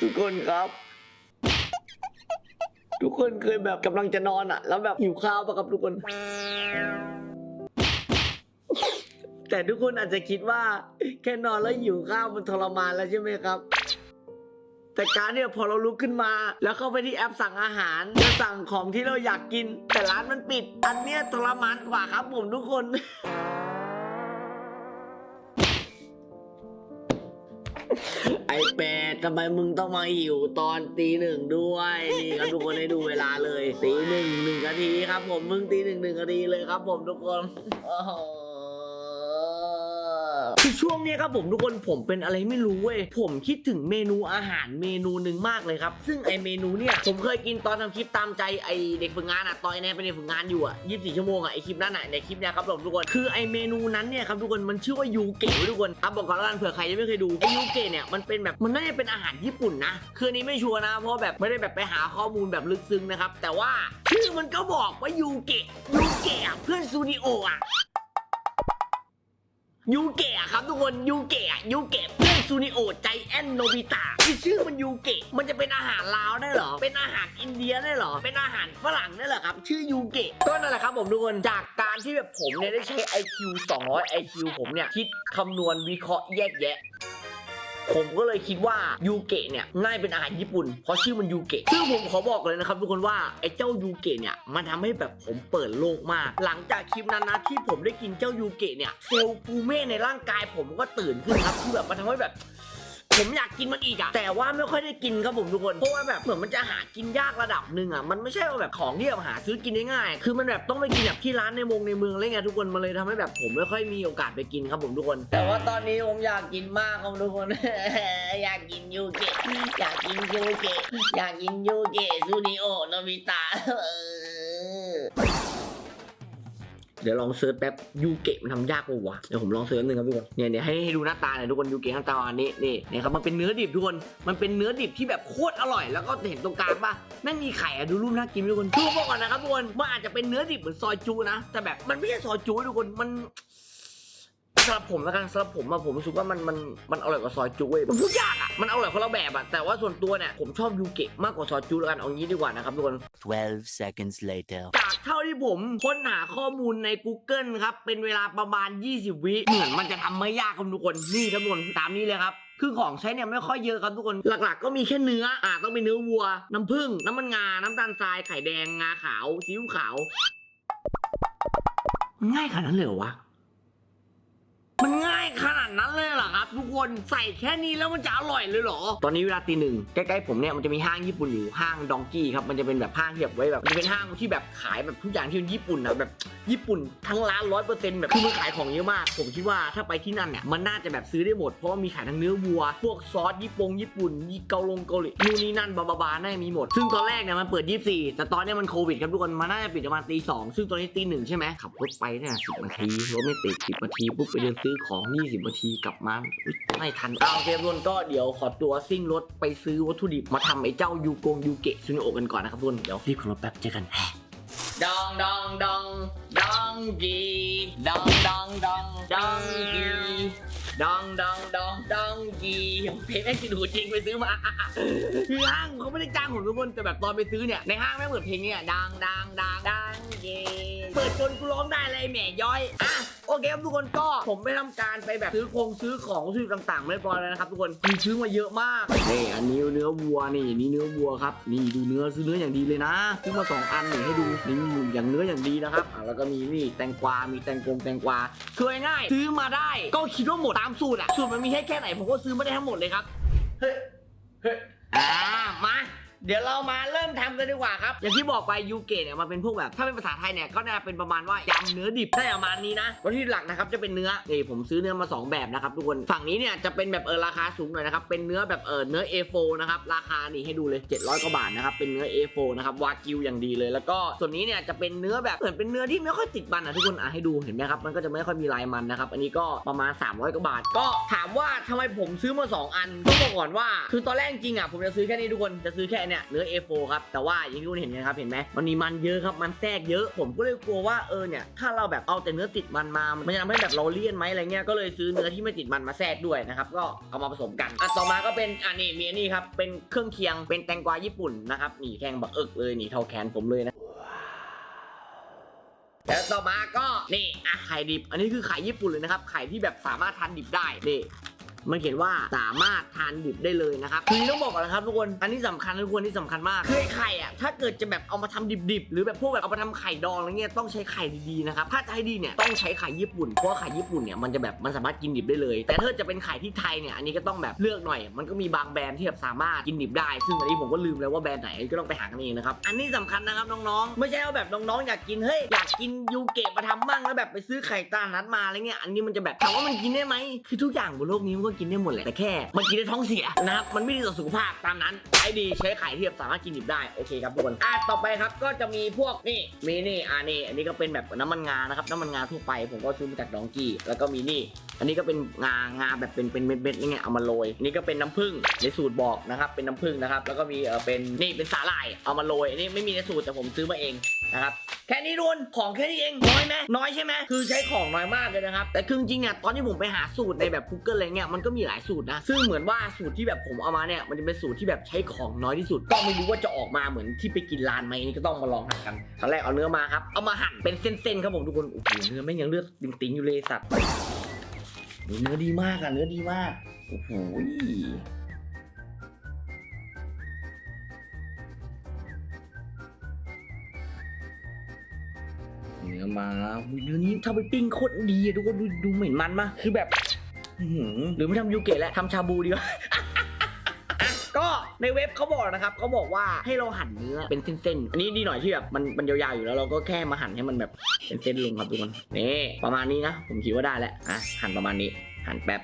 ทุกคนครับ ทุกคนเคยแบบกำลังจะนอนอะแล้วแบบหิวข้าวปะครับทุกคน แต่ทุกคนอาจจะคิดว่า แค่นอนแล้วหิวข้าวมันทรมานแล้วใช่ไหมครับ แต่การเนี่ยพอเราลุกขึ้นมา แล้วเข้าไปที่แอปสั่งอาหารจะสั่งของที่เราอยากกิน แต่ร้านมันปิด อันเนี้ยทรมานกว่าครับผมทุกคน ไอแปดทำไมมึงต้องมาหิวตอนตีหนึ่งด้วยนี่ครับทุกคนให้ดูเวลาเลยตีหนึ่งหนึ่งนาทีครับ ผมมึงตีหนึ่งหนึ่งนาทีเลยครับ ผมทุกคนโอ้ คือช่วงนี้ครับผมทุกคนผมเป็นอะไรไม่รู้เว้ยผมคิดถึงเมนูอาหารเมนูหนึ่งมากเลยครับ ซึ่งไอเมนูเนี่ยผมเคยกินตอนทำคลิปตามใจไอเด็กฝึกงานอะตอนไอแนนเป็นเด็กฝึกงานอยู่อะ24ชั่วโมงอะไอคลิปนั้นอะในคลิปเนี้ยครับผมทุกคนคือไอเมนูนั้นเนี่ยครับทุกคนมันชื่อว่ายูเกะทุกคนอะบบอกก่อนแล้วกันเผื่อใครยังไม่เคยดูไอยูเกะเนี่ยมันเป็นแบบมันน่าจะเป็นอาหารญี่ปุ่นนะคือนนี้ไม่ชัวร์นะเพราะแบบไม่ได้แบบไปหาข้อมูลแบบลึกซึ้งนะครับแต่ว่าชื่อมันก็บอกว่ายูเกะยูเกะเพื่อนซูนิโอะ ยูเกะครับทุกคนยูเกะยูเกะเพื่อนซูนิโอใจแอนโนบิตะที่ชื่อมันยูเกะมันจะเป็นอาหารลาวได้เหรอ เป็นอาหารอินเดียได้เหรอ เป็นอาหารฝรั่งได้เหรอครับ ชื่อยูเกะก็นั่นแหละครับผมทุกคนจากการที่แบบผมเนี่ยได้ใช้ IQ 200 IQ ผมเนี่ยคิดคำนวณวิเคราะห์แยกแยะ ผมก็เลยคิดว่ายูเกะเนี่ยง่ายเป็นอาหารญี่ปุ่น เพราะชื่อมันยูเกะซึ่งผมขอบอกเลยนะครับทุกคนว่าไอ้เจ้ายูเกะเนี่ยมันทำให้แบบผมเปิดโลกมาก หลังจากคลิปนั้นนะที่ผมได้กินเจ้ายูเกะเนี่ยเซลล์ปูเม่ในร่างกายผมก็ตื่นขึ้นครับคือแบบมันทำให้แบบ ผมอยากกินมันอีกอะแต่ว่าไม่ค่อยได้กินครับผมทุกคนเพราะว่าแบบเหมือนมันจะหากินยากระดับหนึ่งอะมันไม่ใช่ว่าแบบของที่แบบหาซื้อกินได้ง่ายคือมันแบบต้องไปกินแบบที่ร้านในมงในเมืองอะไรเงี้ยทุกคนมันเลยทำให้แบบผมไม่ค่อยมีโอกาสไปกินครับผมทุกคน แต่ว่าตอนนี้ผมอยากกินมากครับทุกคน อยากกินยูเกะอยากกินยูเกะอยากกินยูเกะซูนิโอโนบิตะ เดี๋ยวลองเซิร์ชแป๊บยูเกะมันทำยากปะวะเดี๋ยวผมลองเซิร์ชหนึ่งครับทุกคนเนี่ยเนี่ยให้ให้ดูหน้าตาหน่อยทุกคนยูเกะหน้าตาอันนี้นี่เนี่ยครับมันเป็นเนื้อดิบทุกคนมันเป็นเนื้อดิบที่แบบโคตรอร่อย แล้วก็เห็นตรงกลางป่ะแม่งมีไข่อะดูรูปน่ากินทุกคนดูบอกก่อนนะครับทุกคนมันอาจจะเป็นเนื้อดิบเหมือนซอยจูนะ แต่แบบมันไม่ใช่ซอยจูทุกคนมัน สำหรับผมแล้วกันสำหรับผมอะผมรู้สึกว่ามันมันมันอร่อยกว่าซอยจุเว้ยมันพูดยากอะมันอร่อยคนละแบบอะแต่ว่าส่วนตัวเนี่ยผมชอบยูเกะมากกว่าซอยจุแล้วกันเอางี้ดีกว่านะครับทุกคน12 seconds later. จากเท่าที่ผมค้นหาข้อมูลใน Google ครับเป็นเวลาประมาณ 20 วิเหมือนมันจะทำไม่ยากครับทุกคนนี่ครับทุกคนตามนี้เลยครับคือของใช้เนี่ยไม่ค่อยเยอะครับทุกคน หลักๆ ก็มีแค่เนื้อ อ่าต้องเป็นเนื้อวัว น้ำผึ้ง น้ำมันงา น้ำตาลทราย ไข่แดง งาขาว ซีอิ๊วขาว ง่ายขนาดนั้นเลยเหรอวะ มันง่ายขนาดนั้นเลยเหรอครับ ทุกคนใส่แค่นี้แล้วมันจะอร่อยเลยเหรอ ตอนนี้เวลาตีหนึ่งใกล้ๆผมเนี่ยมันจะมีห้างญี่ปุ่นอยู่ห้างดองกี้ครับมันจะเป็นแบบห้างที่แบบไว้แบบมันจะเป็นห้างที่แบบขายแบบทุกอย่างที่เป็นญี่ปุ่นนะแบบญี่ปุ่นทั้งร้านร้อยเปอร์เซ็นต์แบบคือมันขายของเยอะมาก ผมคิดว่าถ้าไปที่นั่นเนี่ยมันน่าจะแบบซื้อได้หมดเพราะว่ามีขายทั้งเนื้อวัว พวกซอสญี่ปุ่งญี่ปุ่นเกาลงเกาหลีนู่นนี่นั่นบาบาบาน่าจะมีหมด ซึ่งตอนแรกเนี่ยมันเปิด 24 แต่ตอนนี้มันโควิดครับทุกคนมันน่าจะปิดประมาณตีสองซึ่งตอนนี้ตีหนึ่งใช่ไหมขับรถไปเนี่ยสิบนาทีรถไม่ติดสิบนาทีปุ๊บไปเดินซื้อของ 20นาทีกลับมาไม่ทันเอาโอเคทุกคนก็เดี๋ยวขอตัวซิ่งรถไปซื้อวัตถุดิบมาทำไอ้เจ้ายูโกงยูเกะซูนโอกันก่อนนะครับทุกคนเดี๋ยวรีบขับรถแป๊บเจอกันดองดองดองดองกีดองดองดองดองกี ดองดองดองดองกีเพลงแม่งกินหูจริงไปซื้อมาคือห้างเขาไม่ได้จ้างผมทุกคนแต่แบบตอนไปซื้อเนี่ยในห้างแม่งเปิดเพลงเนี่ยดังดังดังดังกีเปิดจนกูร้องได้เลยแหม่ย้อยอะโอเคครับทุกคนก็ผมไปทำการไปแบบซื้อคงซื้อของซื้อต่างๆเรียบร้อยแล้วนะครับทุกคนมีซื้อมาเยอะมากนี่อันนี้เนื้อวัวนี่นี่เนื้อวัวครับนี่ดูเนื้อซื้อเนื้ออย่างดีเลยนะซื้อมาสองอันนี่ให้ดูนี่อย่างเนื้ออย่างดีนะครับอะแล้วก็มีนี่แตงกวา มีแตงกงแตงกวาคือง่ายซื้อมาได้ก็คิดว่าหมดามสูตรอะสูตรมันมีให้แค่ไหนผมก็ซื้อมาได้ทั้งหมดเลยครับ เฮ้ย เฮ้ย อ่า มา เดี๋ยวเรามาเริ่มทำกันดีกว่าครับอย่างที่บอกไปยูเกะเนี่ยมันเป็นพวกแบบ ถ้าเป็นภาษาไทยเนี่ยก็น่าเป็นประมาณว่ายำเนื้อดิบได้ประมาณนี้นะวัตถุดิบหลักนะครับจะเป็นเนื้อนี่ผมซื้อเนื้อมา 2 แบบนะครับทุกคนฝั่งนี้เนี่ยจะเป็นแบบเออราคาสูงหน่อยนะครับเป็นเนื้อแบบเออเนื้อ A4 นะครับราคานี่ให้ดูเลย 700กว่าบาทนะครับเป็นเนื้อ A4 นะครับวากิวอย่างดีเลย แล้วก็ส่วนนี้เนี่ยจะเป็นเนื้อแบบเหมือนเป็นเนื้อที่ไม่ค่อยติดมันนะทุกคนอะให้ดูเห็นไหมครับมันก็จะไม่ค่อยมีลายมันนะครับอันนี้ก็ประมาณ 300กว่าบาท ก็ถามว่าทำไมผมซื้อมา 2 อันต้องบอกก่อนว่า คือตอนแรกจริงอะผมจะซื้อแค่นี้ทุกคนจะซื้อแค่อันเนี่ยเนื้อ A4 ครับแต่ว่าอย่างที่คุณเห็นนะครับเห็นไหมมันมีมันเยอะครับมันแทรกเยอะ ผมก็เลยกลัวว่าเออเนี่ยถ้าเราแบบเอาแต่เนื้อติดมันมามันจะทำให้แบบเราเลี่ยนไหมอะไรเงี้ยก็เลยซื้อเนื้อที่ไม่ติดมันมาแทรกด้วยนะครับก็เอามาผสมกันอะต่อมาก็เป็นอันนี้มีอันนี้ครับเป็นเครื่องเคียงเป็นแตงกวาญี่ปุ่นนะครับหนี่แทงบักเอิกเลยหนีเท่าแขนผมเลยนะแล้วต่อมาก็นี่อะไข่ดิบ อันนี้คือไข่ญี่ปุ่นเลยนะครับไข่ที่แบบสามารถทานดิบได้นี่ มันเขียนว่าสามารถทานดิบได้เลยนะครับคือต้องบอกก่อนนะครับทุกคน อันนี้สำคัญทุกคนที่สำคัญมากคือไข่อะถ้าเกิดจะแบบเอามาทำดิบๆ หรือแบบพวกแบบเอามาทำไข่ดองอะไรเงี้ยต้องใช้ไข่ดีๆนะครับ ถ้าจะให้ดีเนี่ยต้องใช้ไข่ญี่ปุ่น เพราะว่าไข่ญี่ปุ่นเนี่ยมันจะแบบมันสามารถกินดิบได้เลย แต่ถ้าจะเป็นไข่ที่ไทยเนี่ยอันนี้ก็ต้องแบบเลือกหน่อย มันก็มีบางแบรนด์ที่แบบสามารถกินดิบได้ ซึ่งอันนี้ผมก็ลืมแล้วว่าแบรนด์ไหนก็ต้องไปหากันเองนะครับ อันนี้สำคัญนะครับน้องๆ ไม่ใช่ว่าแบบน้องๆอยากกินเฮ้ยอยากกินยูเกะมาทำบ้างแล้วแบบไปซื้อไข่ตานัดมาอะไรเงี้ยอันนี้มันจะแบบถามว่ามันกินได้ไหมคือทุกอย่างบนโลกนี้มันก็กินได้หมดแหละแต่แค่ มันกินได้ท้องเสียนะครับมันไม่ดีต่อสุขภาพตามนั้นใช้ดีใช้ไข่เที่แบสามารถกินดิบได้โอเคครับทุกคนอะต่อไปครับก็จะมีพวกนี่มีนี่อ่านี่อันนี้ก็เป็นแบบน้ำมันงานะครับน้ำมันงาทั่วไปผมก็ซื้อมาจากดองกี้แล้วก็มีนี่อันนี้ก็เป็นงางาแบบเป็นเป็นเม็ดๆนี่ไงเอามาโรยอันนี่ก็เป็นน้ำผึ้งในสูตรบอกนะครับเป็นน้ำผึ้งนะครับแล้วก็มีเออเป็นนี่เป็นสาหร่ายเอามาโรยอันนี้ไม่มีในสูตรแต่ผมซื้อมาเองนะครับแค่นี้ทุนของแค่นี้เองน้อยไหมน้อยใช่ไหมคือใช้ของน้อยมากเลยนะครับแต่คือจริงเนี่ยตอนที่ผมไปหาสูตรในแบบ Google อะไรเงี้ยมันก็มีหลายสูตรนะ ซึ่งเหมือนว่าสูตรที่แบบผมเอามาเนี่ย มันจะเป็นสูตรที่แบบใช้ของน้อยที่สุด ก็ไม่รู้ว่าจะออกมาเหมือนที่ไปกินร้านไหมนี่ก็ต้องมาลองหั่นกันครั้งแรกเอาเนื้อมาครับ เอามาหั่นเป็นเส้นๆครับผมทุกคน โอ้โห เนื้อไม่ยังเลือดติ่งๆอยู่เลยสัตว์เนื้อดีมากอะเนื้อดีมาก โอ้โหเนื้อมาเนื้อนี้ถ้าไปปิ้งโคตรดีอะทุกคนดูดูเหม็นมันมากคือแบบ หือหรือไม่ทำยูเกะแล้วทำชาบูดีกว่าอะก็ในเว็บเขาบอกนะครับเขาบอกว่าให้เราหั่นเนื้อเป็นเส้นๆ อันนี้ดีหน่อยที่แบบมันมันยาวๆอยู่แล้วเราก็แค่มาหั่นให้มันแบบเป็นเส้นลงครับทุกคนนี่ประมาณนี้นะ ผมคิดว่าได้แล้วอะหั่นประมาณนี้หั่นแป๊บ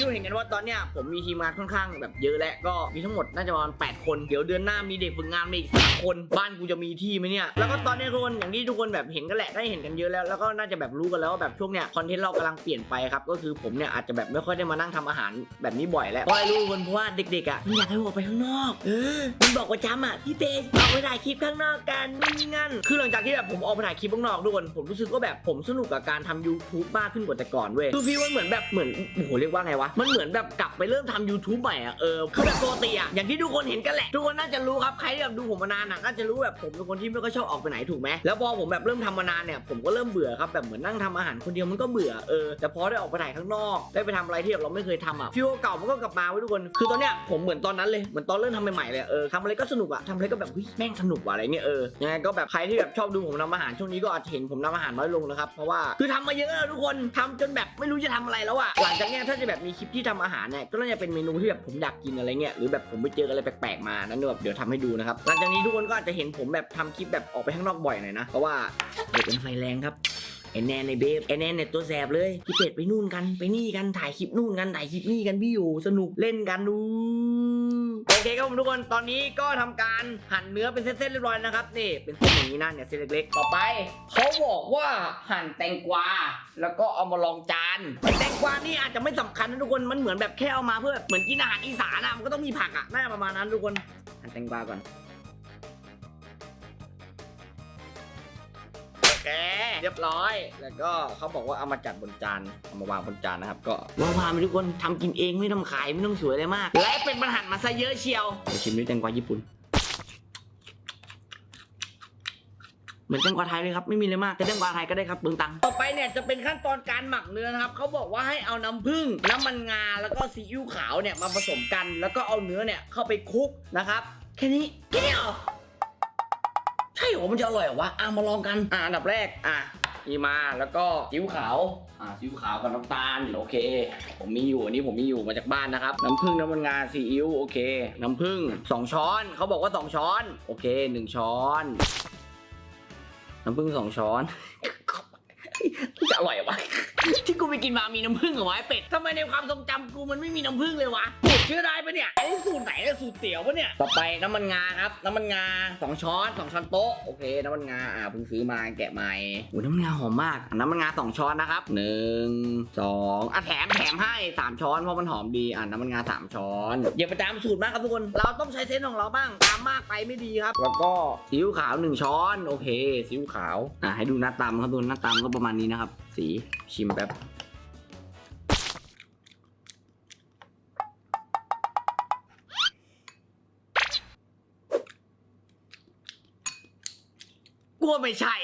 ที่เราเห็นกันว่าตอนเนี้ยผมมีทีมงานค่อนข้างแบบเยอะและก็มีทั้งหมดน่าจะประมาณ8คนเดี๋ยวเดือนหน้ามีเด็กฝึกงานมาอีกสามคนบ้านกูจะมีที่ไหมเนี่ยแล้วก็ตอนนี้ทุกคนอย่างที่ทุกคนแบบเห็นกันแหละได้เห็นกันเยอะแล้วแล้วก็น่าจะแบบรู้กันแล้วว่าแบบช่วงเนี้ยคอนเทนต์เรากำลังเปลี่ยนไปครับก็คือผมเนี่ยอาจจะแบบไม่ค่อยได้มานั่งทำอาหารแบบนี้บ่อยแล้วเพราะอะไรรู้ทุกคนเพราะว่าเด็กๆอะมันอยากให้ออกไปข้างนอกเออมันบอกประจำอะพี่เตออกไปถ่ายคลิปข้างนอกกันนู่นนี่นั่นคือหลังจากที่แบบผมออกไปถ่ายคลิปข้างนอกทุกคนผมรู้สึกว่าแบบผมสนุกกับการทำ YouTube มากขึ้นกว่าแต่ก่อนเว้ยคือฟีลมันเหมือนแบบเหมือนโอ้โหเรียกว่าไงวะมันเหมือนแบบกลับไปเริ่มทำ YouTube ใหม่อะเออคือแบบปกติอะอย่างที่ทุกคนเห็นกันแหละ ทุกคนน่าจะรู้ครับใครที่แบบดูผมมานานอะน่าจะรู้แบบผมเป็นคนที่ไม่ค่อยชอบออกไปไหนถูกไหมแล้วพอผมแบบเริ่มทำมานานเนี่ยผมก็เริ่มเบื่อครับแบบเหมือนนั่งทำอาหารคนเดียวมันก็เบื่อเออแต่พอได้ออกไปถ่ายข้างนอก ได้ไปทำอะไรที่แบบเราไม่เคยทำอะฟีลเก่ามันก็กลับมาไว้ยทุกคนคือตอนเนี้ยผมเหมือนตอนนั้นเลยเหมือนตอนเริ่มทำใหม่ๆเลยเออทำอะไรก็สนุกอะทำอะไรก็แบบเฮ้ยแม่งสนุกว่ะอะไรเงี้ยเออยังไงก็แบบใครที่แบบชอบดูผมทำอาหารช่วงนี้ก็อาจจะเห็นผมทำอาหารน้อยลงนะครับเพราะว่าคือทำมาเยอะแล้วทุกคนทำจนแบบไม่รู้จะทำอะไรแล้วอะหลังจากเนี้ยถ้าจะแบบมีคลิปที่ทำอาหารเนี่ยก็น่าจะเป็นเมนูที่แบบผมอยากกินอะไรเงี้ยหรือแบบผมไปเจออะไรแปลกๆมานั้นแบบเดี๋ยวทำให้ดูนะครับหลังจากนี้ทุกคนก็อาจจะเห็นผมแบบทำคลิปแบบออกไปข้างนอกบ่อยหน่อยนะเพราะว่าเด็กเป็นไฟแรงครับ ไอแนนในเบฟไอแนนเนี่ยตัวแสบเลยพี่เป็ดไปนู่นกันไปนี่กันถ่ายคลิปนู่นกันถ่ายคลิปนี่กันพี่อยู่สนุกเล่นกันดูโอเคครับผมทุกคนตอนนี้ก็ทำการหั่นเนื้อเป็นเส้นๆเรียบร้อยนะครับนี่เป็นเส้นอย่างนี้นะเนี่ยเส้นเล็กๆต่อไปเขาบอกว่าหั่นแตงกวาแล้วก็เอามาลองจานแตงกวานี่อาจจะไม่สำคัญนะทุกคนมันเหมือนแบบแค่เอามาเพื่อเหมือนกินอาหารอีสานอะมันก็ต้องมีผักอะน่าประมาณนั้นทุกคนหั่นแตงกวาก่อน เคเรียบร้อย แล้วก็เขาบอกว่าเอามาจัดบนจานเอามาวางบนจานนะครับ ก็วางวางไปทุกคนทำกินเองไม่ต้องขายไม่ต้องสวยอะไรมาก และเป็นมันหั่นมาซะเยอะเชียวเดี๋ยวชิมด้วยแตงกวาญี่ปุ่น เหมือนแตงกวาไทยเลยครับไม่มีเลยมากแต่แตงกวาไทยก็ได้ครับเบืองตังค์ต่อไปเนี่ยจะเป็นขั้นตอนการหมักเนื้อนะครับเขาบอกว่าให้เอาน้ำผึ้งน้ำมันงาแล้วก็ซีอิ๊วขาวเนี่ยมาผสมกัน แล้วก็เอาเนื้อเนี่ยเข้าไปคลุกนะครับ แค่นี้แค่นี้เหรอใช่เหรอมันจะอร่อยเหรอวะอะมาลองกันอะอันดับแรกอะนี่มาแล้วก็ซีอิ๊วขาวอะซีอิ๊วขาวกับน้ำตาลโอเค ผมมีอยู่อันนี้ผมมีอยู่มาจากบ้านนะครับ น้ำผึ้งน้ำมันงาซีอิ๊วโอเค น้ำผึ้งสองช้อนเขาบอกว่าสองช้อน โอเคหนึ่งช้อน น้ำผึ้งสองช้อน จะอร่อยเหรอวะ ที่กูไปกินมามีน้ำผึ้งเหรอวะไอ้เป็ดทำไมในความทรงจำกูมันไม่มีน้ำผึ้งเลยวะสูตรชื่อได้ปะเนี่ยไอ้สูตรไหนเนี่ยสูตรเตี๋ยวปะเนี่ย ต่อไปน้ำมันงาครับ น้ำมันงาสองช้อนสองช้อนโต๊ะ โอเค น้ำมันงา อ่าเพิ่งซื้อมาแกะใหม่โอ้ยน้ำมันงาหอมมาก น้ำมันงาสองช้อนนะครับหนึ่งสองอะแถมแถมให้สามช้อนเพราะมันหอมดี อะน้ำมันงาสามช้อนอย่าไปตามสูตรมากครับทุกคน เราต้องใช้เซนส์ของเราบ้าง ตามมากไปไม่ดีครับ แล้วก็ซีอิ๊วขาวหนึ่งช้อน โอเคซีอิ๊วขาว อะให้ดูหน้าตามครับทุกคนหน้าตามก็ประมาณนี้นะครับ สีชิมแป๊บกลัวไม่ใช่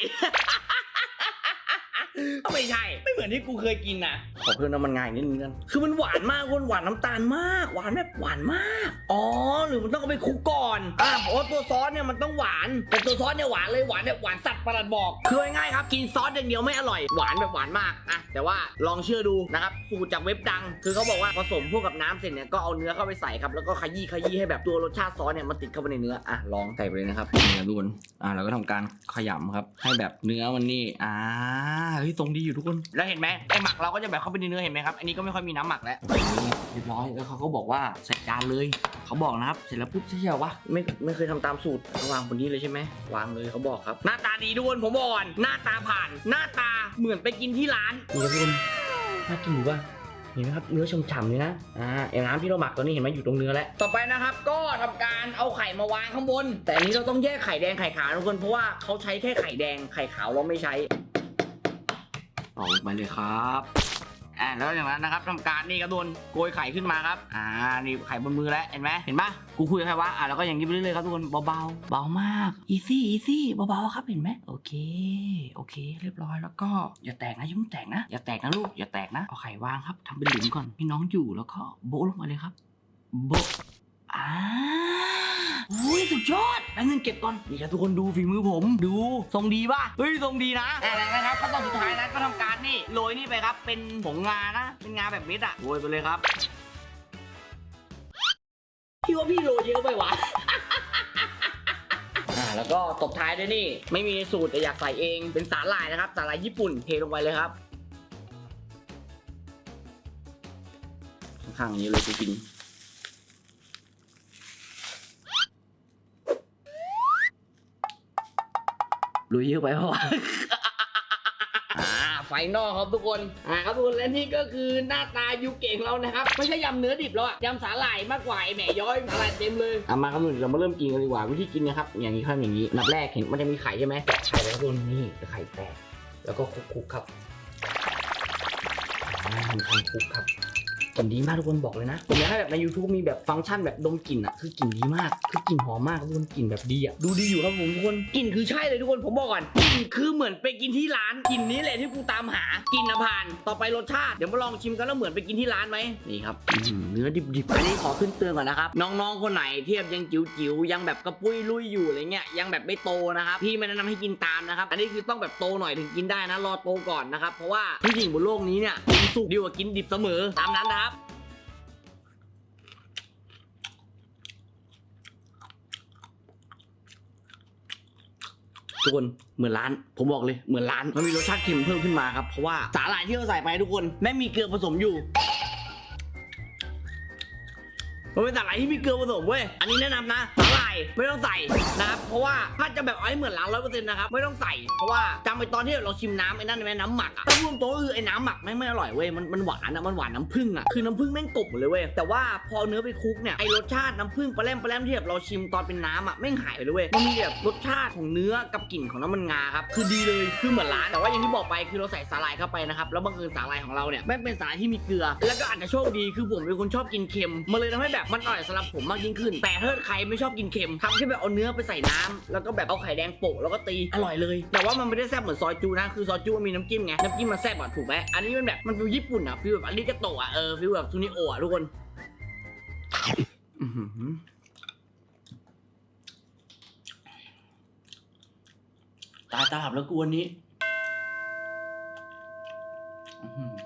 ไม่ใช่ ไม่เหมือนที่กูเคยกินนะขอเพิ่มน้ำมันงาอีกนิดนึงกัน คือมันหวานมากคนหวานน้ำตาลมาก หวานแบบหวานมาก อ๋อ หรือมันต้องเอาไปคลุกก่อน อ่าเพราะว่าตัวซอสเนี่ยมันต้องหวาน แต่ตัวซอสเนี่ยหวานเลยหวานแบบหวานสัตว์ประหลัดบอก คือง่ายๆครับ กินซอสอย่างเดียวไม่อร่อย หวานแบบหวานมากอะแต่ว่าลองเชื่อดูนะครับ สูตรจากเว็บดัง คือเขาบอกว่าผสมพวกกับน้ำเสร็จเนี่ย ก็เอาเนื้อเข้าไปใส่ครับ แล้วก็ขยี้ขยี้ให้แบบตัวรสชาติซอสเนี่ยมันติดเข้าไปในเนื้อ อะ ลองใส่ไปเลยนะครับเนื้อล้วนอะเราก็ทำการขยำครับ ให้แบบเนื้อมันนี่ อ่าเฮ้ยตรงดีอยู่ทุกคน แล้วเห็นไหมไอหมักเราก็จะแบบเข้าไปในเนื้อเห็นไหมครับ อันนี้ก็ไม่ค่อยมีน้ำหมักแล้วเรียบร้อย แล้วเขาก็บอกว่าใส่จานเลย เขาบอกนะครับ เสร็จแล้วปุ๊บใช่เหรอวะ ไม่ไม่เคยทำตามสูตรวางบนนี้เลยใช่ไหม วางเลยเขาบอกครับ หน้าตาดีทุกคนผมบอกก่อนหน้าตาผ่าน หน้าตาเหมือนไปกินที่ร้าน นี่ครับทุกคนน่ากินหรือว่า เห็นไหมครับเนื้อฉ่ำๆเลยนะ อ่าไอ้น้ำที่เราหมักตัวนี้เห็นไหมอยู่ตรงเนื้อแล้ว ต่อไปนะครับก็ทำการเอาไข่มาวางข้างบน แต่อันนี้เราต้องแยกไข่แดงไข่ขาวทุกคน เพราะว่าเขาใช้แค่ไข่แดง ไข่ขาวเราไม่ใช้ เอาลงไปเลยครับอ่าแล้วอย่างนั้นนะครับทำการนี่กระโดนโกยไข่ขึ้นมาครับ อ่า นี่ไข่บนมือแล้ว เห็นไหมเห็นปะกูคุยกับใครวะ อ่าแล้วก็อย่างนี้ไปเรื่อยๆครับทุกคน เบาๆ เบามาก อีซี่ อีซี่ เบาๆ ครับ เห็นไหมโอเค โอเค เรียบร้อย แล้วก็อย่าแตกนะอย่าเพิ่งแตกนะ อย่าแตกนะลูก อย่าแตกนะ เอาไข่วางครับทำเป็นหลุมก่อนให้น้องอยู่ แล้วก็โบะลงมาเลยครับ โบะ อ่าอุ้ยสุดยอดแป๊บนึงเก็บก่อนนี่ครับทุกคนดูฝีมือผม ดูทรงดีป่ะเฮ้ยทรงดีนะแต่นะครับขั้นตอนสุดท้ายนะก็ทำการนี่โรยนี่ไปครับ เป็นผงงานะ เป็นงาแบบเม็ดอะโรยไปเลยครับพี่ว่าพี่โรยเยอะไปวะอ่าแล้วก็ตบท้ายด้วยนี่ ไม่มีในสูตรแต่อยากใส่เองเป็นสาหร่ายนะครับ สาหร่ายญี่ปุ่นเทลงไปเลยครับ ข้างๆอย่างนี้เลยจะกิน ลุยเยอะไปเพราะว่าอ่า ไฟนอลครับทุกคน อ่าครับทุกคนและนี่ก็คือหน้าตายูเก่งเรานะครับ ไม่ใช่ยำเนื้อดิบแล้วอะยำสาหร่ายมากกว่าไอแหม่ย้อยสาหร่ายเต็มเลยเอามาครับทุกคนเรามาเริ่มกินกันดีกว่าวิธีกินนะครับ อย่างนี้ครับอย่างนี้นับแรกเห็นมันจะมีไข่ใช่ไหมแตะไข่แล้วทุกคนนี่ไข่แตกแล้วก็คลุกๆครับอ่าทำคลุกครับ กลิ่นดีมากทุกคนบอกเลยนะผมอยากให้แบบใน YouTube มีแบบฟังก์ชันแบบดมกลิ่นอะคือกลิ่นดีมาก คือกลิ่นหอมมากทุกคนกลิ่นแบบดีอะดูดีอยู่ครับผมทุกคนกลิ่นคือใช่เลยทุกคนผมบอกก่อนกลิ่นคือเหมือนไปกินที่ร้านกลิ่นนี้แหละที่กูตามหากลิ่นอะผ่าน ต่อไปรสชาติเดี๋ยวมาลองชิมกันแล้วเหมือนไปกินที่ร้านไหมนี่ครับเนื้อดิบๆอันนี้ขอขึ้นเตือนก่อนนะครับน้องๆคนไหนเทียบยังจิ๋วๆยังแบบกระปุ้ยลุยอยู่อะไรเงี้ยยังแบบไม่โตนะครับพี่ไม่แนะนำให้กินตามนะครับอันนี้คือต้องแบบโตหน่อยถึงกินได้นะรอโตก่อนนะครับเพราะว่าทุกสิ่งบนโลกนี้เนี่ยกินสุกดีกว่ากินดิบเสมอตามนั้นนะครับทุกคนเหมือนร้าน ผมบอกเลยเหมือนร้าน มันมีรสชาติเค็มเพิ่มขึ้นมาครับ เพราะว่าสาหร่ายที่เราใส่ไปทุกคนแม่งมีเกลือผสมอยู่ มันเป็นสาหร่ายที่มีเกลือผสมเว้ย อันนี้แนะนำนะสาหร่ายไม่ต้องใส่นะครับ เพราะว่าถ้าจะแบบเอาให้เหมือนร้านร้อยเปอร์เซ็นต์นะครับไม่ต้องใส่ เพราะว่าจำไปตอนที่เราชิมน้ำไอ้นั่นไหมน้ำหมักอะถ้าพูดตรงก็คือไอ้น้ำหมักแม่งไม่อร่อยเว้ย มันมันหวานอะมันหวานน้ำผึ้งอะคือน้ำผึ้งแม่งกลบหมดเลยเว้ย แต่ว่าพอเนื้อไปคลุกเนี่ยไอ้รสชาติน้ำผึ้งปลาแรมปลาแรมที่แบบเราชิมตอนเป็นน้ำอะแม่งหายไปเลยเว้ย มันมีแบบรสชาติของเนื้อกับกลิ่นของน้ำมันงาครับ คือดีเลย คือเหมือนร้าน แต่ว่าอย่างที่บอกไปคือเราใส่สาหร่ายเข้าไปนะครับ แล้วบังเอิญสาหร่ายของเราเนี่ยแม่งเป็นสาหร่ายที่มีเกลือ แล้วก็อาจจะโชคดีคือผมเป็นคนชอบกินเค็ม มันเลยทำให้แบบมันอร่อยสำหรับผมมากยิ่งขึ้น แต่ถ้าใครไม่ชอบกินเค็มทำแค่แบบเอาเนื้อไปใส่น้ำแล้วก็แบบเอาไข่แดงโปะแล้วก็ตีอร่อยเลย แต่ว่ามันไม่ได้แซ่บเหมือนซอยจูนะคือซอยจูมันมีน้ำจิ้มไงน้ำจิ้มมันแซ่บอะถูกไหมอันนี้มันแบบมันฟิลญี่ปุ่นอะฟิลแบบอาริกาโตะอะเออฟิลแบบซูนิโอะอะทุกคนอื้อหือตายตาหับแล้วกูวันนี้อื้อหือวันนี้ก็า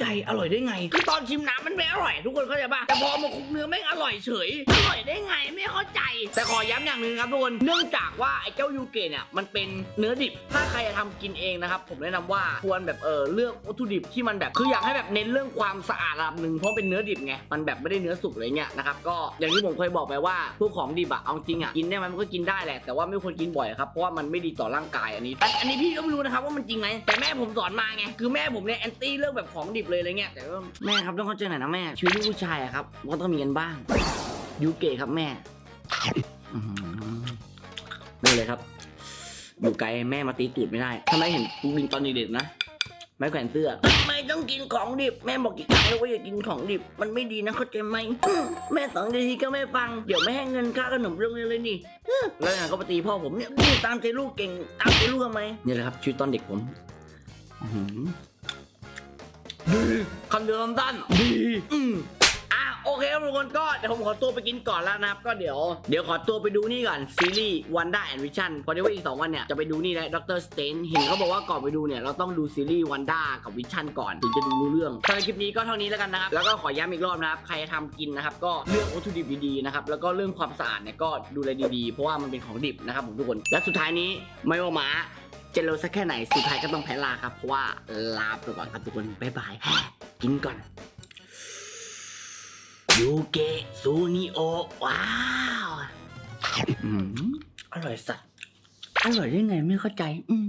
ใจอร่อยได้ไงคือตอนชิมน้ำมันไม่อร่อย ทุกคนเข้าใจป่ะแต่พอมาคลุกเนื้อแม่อร่อยเฉยอร่อยได้ไงไม่เข้าใจ แต่ขอย้ำอย่างหนึ่งครับทุกคนเนื่องจากว่าไอ้เจ้ายูเกะเนี่ยมันเป็นเนื้อดิบถ้าใครจะทำกินเองนะครับผมแนะนำว่าควรแบบเออเลือกวัตถุดิบที่มันแบบคืออยากให้แบบเน้นเรื่องความสะอาดระดับหนึ่งเพราะเป็นเนื้อดิบไงมันแบบไม่ได้เนื้อสุกอะไรเงี้ยนะครับก็อย่างที่ผมเคยบอกไปว่าพวกของดิบอะเอาจริงอะกินได้ไหมมันก็กินได้แหละแต่ว่าไม่ควรกินบ่อยครับเพราะว่ามันไม่ดีต่อร่างกายอันนี้ อันอันนี้พี่ก็ไม่รู้นะครับว่ามันจริงไหมแต่แม่ผมสอนมาไงคือแม่ผมเนี่ยแอนตี้เรื่องแบบของดิบเลยอะไรเงี้ยแต่ว่าแม่ครับต้องเข้าใจหน่อยนะแม่ชีวิตลูกผู้ชายอะครับก็ต้องมีกันบ้างยูเกะครับแม่อื้อหือนี่เลยครับ อยู่ไกลแม่มาตีตูดไม่ได้ถ้าไม่เห็นกูกินตอนเด็กๆนะไม้แขวนเสื้อไม่ต้องกินของดิบ แม่บอกกี่ครั้งแล้วว่าอย่ากินของดิบ มันไม่ดีนะเข้าใจไหมอื้อแม่สองทีก็ไม่ฟัง เดี๋ยวไม่ให้เงินค่าขนมโรงเรียนเลยนี่อื้อแล้วอย่างก็มาตีพ่อผมเนี่ยอื้อตามใจลูกเก่ง ตามใจลูกทำไมนี่แหละครับชีวิตตอนเด็กผมอื้อหือ ดีคำเดียวคำสั้นดีอืมอะโอเคครับทุกคนก็เดี๋ยวผมขอตัวไปกินก่อนแล้วนะครับ ก็เดี๋ยวเดี๋ยวขอตัวไปดูนี่ก่อนซีรีส์วันด้าแอนด์วิชั่นพอดีว่าอีก 2 วันเนี่ย จะไปดูนี่แหละด็อกเตอร์สเตนเห็นเขาบอกว่าก่อนไปดูเนี่ย เราต้องดูซีรีส์วันด้ากับวิชั่นก่อน ถึงจะดูรู้เรื่องสำหรับคลิปนี้ก็เท่านี้แล้วกันนะครับ แล้วก็ขอย้ำอีกรอบนะครับ ใครจะทำกินนะครับ ก็เลือกวัตถุดิบดีๆนะครับแล้วก็เรื่องความสะอาดเนี่ยก็ดูแลดีๆ เพราะว่ามันเป็นของดิบนะครับผมทุกคนและสุดท้ายนี้ไม่ว่าหมา จะเร็วสักแค่ไหนสุดท้ายก็ต้องแพ้ลาครับ เพราะว่าลาไปก่อนครับทุกคนบ๊ายบายกินก่อนยูเกะซูนิโอว้าวอืมอร่อยสัตว์อร่อยได้ไงไม่เข้าใจ อืม